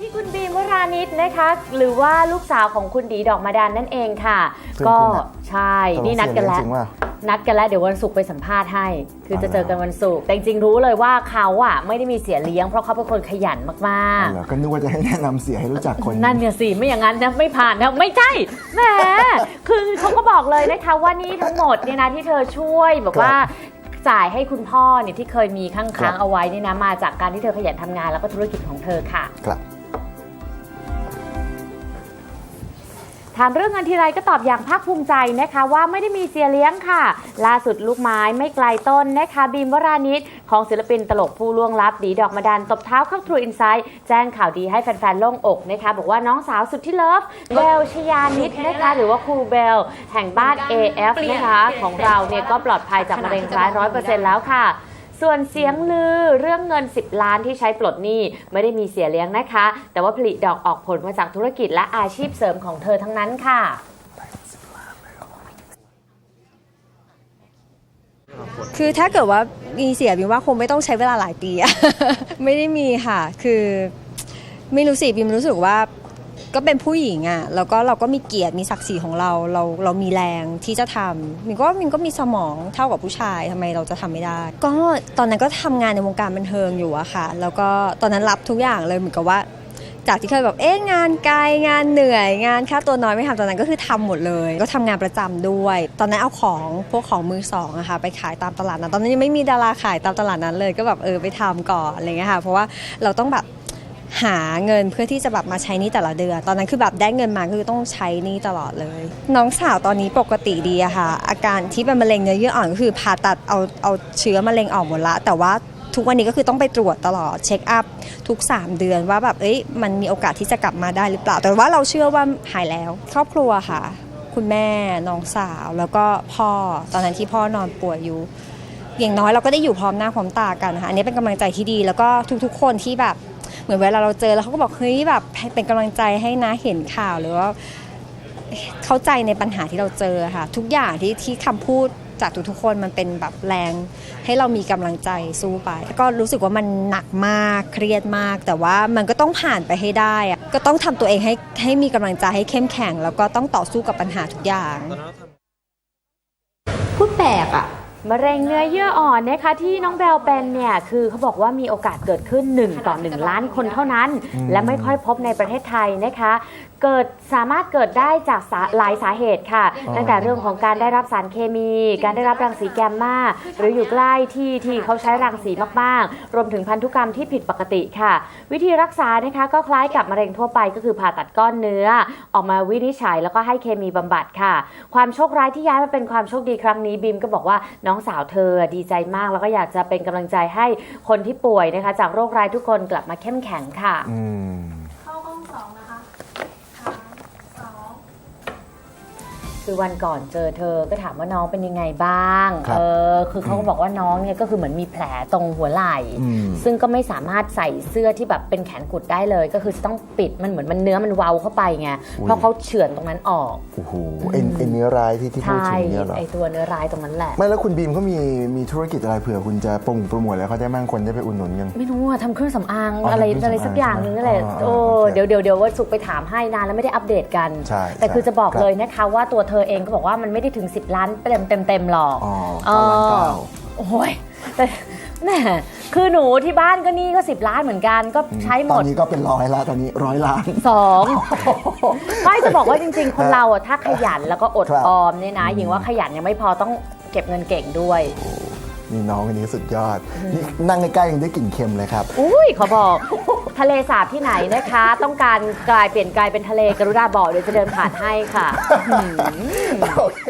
ที่คุณบีมวรานิชนะคะ หรือว่าลูกสาวของคุณดีดอกมาดานนั่นเองค่ะ ซึ่งก็คุณอะ ใช่นี่นัดกันแล้ว จริงว่า นัดกันแล้วเดี๋ยววันศุกร์ไปสัมภาษณ์ให้ คือจะอ๋อเจอกันวันศุกร์แต่จริงๆรู้เลยว่าเขาอะไม่ได้มีเสียเลี้ยงเพราะเขาเป็นคนขยันมากเหรอก็นึกว่าจะให้แนะนำเสียให้รู้จักคน ๆ นั่นเนี่ยสิไม่อย่างนั้นนะไม่ผ่านนะไม่ใช่แหมคือเขาก็บอกเลยนะคะว่านี่ทั้งหมดเนี่ยนะที่เธอช่วยแบบว่าจ่ายให้คุณพ่อเนี่ยที่เคยมีค้างๆเอาไว้นี่นะมาจากการที่เธอขยันทำงานแล้วก็ธุรกิจของเธอค่ะ ครับ ถามเรื่องเงินทีไรก็ตอบอย่างภาคภูมิใจนะคะว่าไม่ได้มีเสียเลี้ยงค่ะ ล่าสุดลูกไม้ไม่ไกลต้นนะคะบีมวรานิชของศิลปินตลกผู้ล่วงลับดีดอกมาดันตบเท้าเข้าทรูอินไซด์แจ้งข่าวดีให้แฟนๆโล่งอกนะคะบอกว่าน้องสาวสุดที่เลิฟเบลชยานิดนะคะหรือว่าครูเบลแห่งบ้าน AF นะคะของเราเนี่ยก็ปลอดภัยจากมะเร็งร้ายร้อยเปอร์เซ็นต์แล้วค่ะ ส่วนเสียงลือเรื่องเงิน 10 ล้านที่ใช้ปลดหนี้ไม่ได้มีเสียเลี้ยงนะคะ แต่ว่าผลิดอกออกผลมาจากธุรกิจและอาชีพเสริมของเธอทั้งนั้นค่ะคือถ้าเกิดว่ามีเสียบิมว่าคงไม่ต้องใช้เวลาหลายปีอะไม่ได้มีค่ะ คือไม่รู้สิบิมรู้สึกว่า ก็เป็นผู้หญิงอะแล้วก็เราก็มีเกียรติมีศักดิ์ศรีของเราเราเรามีแรงที่จะทำมินก็มินก็มีสมองเท่ากับผู้ชายทำไมเราจะทำไม่ได้ ก็ตอนนั้นก็ทำงานในวงการบันเทิงอยู่อะค่ะ แล้วก็ตอนนั้นรับทุกอย่างเลยเหมือนกับว่า จากที่เคยแบบเอ๊ะงานไกลงานเหนื่อยงานค่าตัวน้อยไม่ทำตอนนั้นก็คือทำหมดเลย ก็ทำงานประจำด้วย ตอนนั้นเอาของพวกของมือสองอะค่ะไปขายตามตลาดนั้นตอนนั้นยังไม่มีดาราขายตามตลาดนั้นเลย ก็แบบเออไปทำก่อนอะไรเงี้ยค่ะเพราะว่าเราต้องแบบ หาเงินเพื่อที่จะแบบมาใช้นี้แต่ละเดือน ตอนนั้นคือแบบได้เงินมาคือต้องใช้นี้ตลอดเลย น้องสาวตอนนี้ปกติดีอะค่ะ อาการที่เป็นมะเร็งเนื้อเยื่ออ่อนก็คือผ่าตัดเอาเอาเชื้อมะเร็งออกหมดละ แต่ว่าทุกวันนี้ก็คือต้องไปตรวจตลอดเช็คอัพทุก 3 เดือนว่าแบบเอ้ยมันมีโอกาสที่จะกลับมาได้หรือเปล่า แต่ว่าเราเชื่อว่าหายแล้ว ครอบครัวค่ะ คุณแม่น้องสาวแล้วก็พ่อตอนนั้นที่พ่อนอนป่วยอยู่อย่างน้อยเราก็ได้อยู่พร้อมหน้าพร้อมตากันนะคะอันนี้เป็นกำลังใจที่ดี แล้วก็ทุกๆ คนที่แบบ เหมือนเวลาเราเจอแล้วเขาก็บอกเฮ้ยแบบเป็นกำลังใจให้นะเห็นข่าวหรือว่าเข้าใจในปัญหาที่เราเจอค่ะ ทุกอย่างที่ที่คำพูดจากทุกๆคนมันเป็นแบบแรง ให้เรามีกำลังใจสู้ไป ก็รู้สึกว่ามันหนักมากเครียดมาก แต่ว่ามันก็ต้องผ่านไปให้ได้อะก็ต้องทำตัวเองให้ให้มีกำลังใจให้เข้มแข็ง แล้วก็ต้องต่อสู้กับปัญหาทุกอย่าง พูดแปลกอะ มะเร็งเนื้อเยื่ออ่อนนะคะที่น้องเบลเป็นเนี่ยคือเขาบอกว่ามีโอกาสเกิดขึ้น 1 ต่อ 1 ล้านคนเท่านั้นอืมและไม่ค่อยพบในประเทศไทยนะคะ เกิดสามารถเกิดได้จากสาหลายสาเหตุค่ะ ตั้งแต่เรื่องของการได้รับสารเคมี การได้รับรังสีแกมมาหรืออยู่ใกล้ที่ที่เขาใช้รังสีมากๆ รวมถึงพันธุกรรมที่ผิดปกติค่ะ วิธีรักษานะคะก็คล้ายกับมะเร็งทั่วไปก็คือผ่าตัดก้อนเนื้อ ออกมาวินิจฉัยแล้วก็ให้เคมีบำบัดค่ะ ความโชคร้ายที่ย้ายมาเป็นความโชคดีครั้งนี้บิมก็บอกว่าน้องสาวเธอดีใจมาก แล้วก็อยากจะเป็นกำลังใจให้คนที่ป่วยนะคะ จากโรคร้ายทุกคนกลับมาเข้มแข็งค่ะ อืม คือวันก่อนเจอเธอก็ถามว่าน้องเป็นยังไงบ้างครับเออคือเขาก็บอกว่าน้องเนี่ยก็คือเหมือนมีแผลตรงหัวไหล่ อืม ซึ่งก็ไม่สามารถใส่เสื้อที่แบบเป็นแขนกุดได้เลย ก็คือจะต้องปิดมันเหมือนมันเนื้อมันเว้าเข้าไปไงอุ๊ยเพราะเขาเฉือนตรงนั้นออกโอ้โหไอ้ไอ้เนื้อร้ายที่ที่พูดใช่ถึงเนี่ยเหรอไอตัวเนื้อร้ายตรงนั้นแหละ ไม่แล้วคุณบีมเขามีมีธุรกิจอะไรเผื่อคุณจะโปร่งโปรโมทแล้วเขาได้มั่งคนได้ไปอุดหนุนกัน ไม่รู้อะทำเครื่องสำอางอ๋ออะไรทำเครื่องอะไรสักอย่างนึงนั่นแหละสำอางโอ้อ๋อโอเคเดี๋ยวเดี๋ยวเดี๋ยววันศุกร์ไปถามให้นานแล้วไม่ได้อัปเดตกัน ใช่แต่คือจะบอกครับเลยนะคะว่าตัวเธอเองก็บอกว่ามันไม่ได้ถึง 10 ล้านเต็มเต็มเต็มๆหรอกอ๋อเก้าล้านเก้า โอ้ยแต่แหมคือหนูที่บ้านก็หนี่ก็ 10 ล้านเหมือนกันก็ใช้หมตอดนนี้ก็เป็นร้อยละตอนนี้ร้อยล้าน สอง ไม่จะบอกว่าจริง ๆ คนเราอะถ้าขยันแล้วก็อดครับออมเนี่ยนะหญิงว่าขยันยังไม่พอต้องเก็บเงินเก่งด้วย นี่น้องคนนี้สุดยอด นี่นั่งใกล้ๆยังได้กลิ่นเค็มเลยครับ อุ้ยขอบอก ทะเลสาบที่ไหนนะคะ ต้องการกลายเปลี่ยนกลายเป็นทะเลกรุณาบอกเดี๋ยวจะเดินผ่านให้ค่ะ โอเค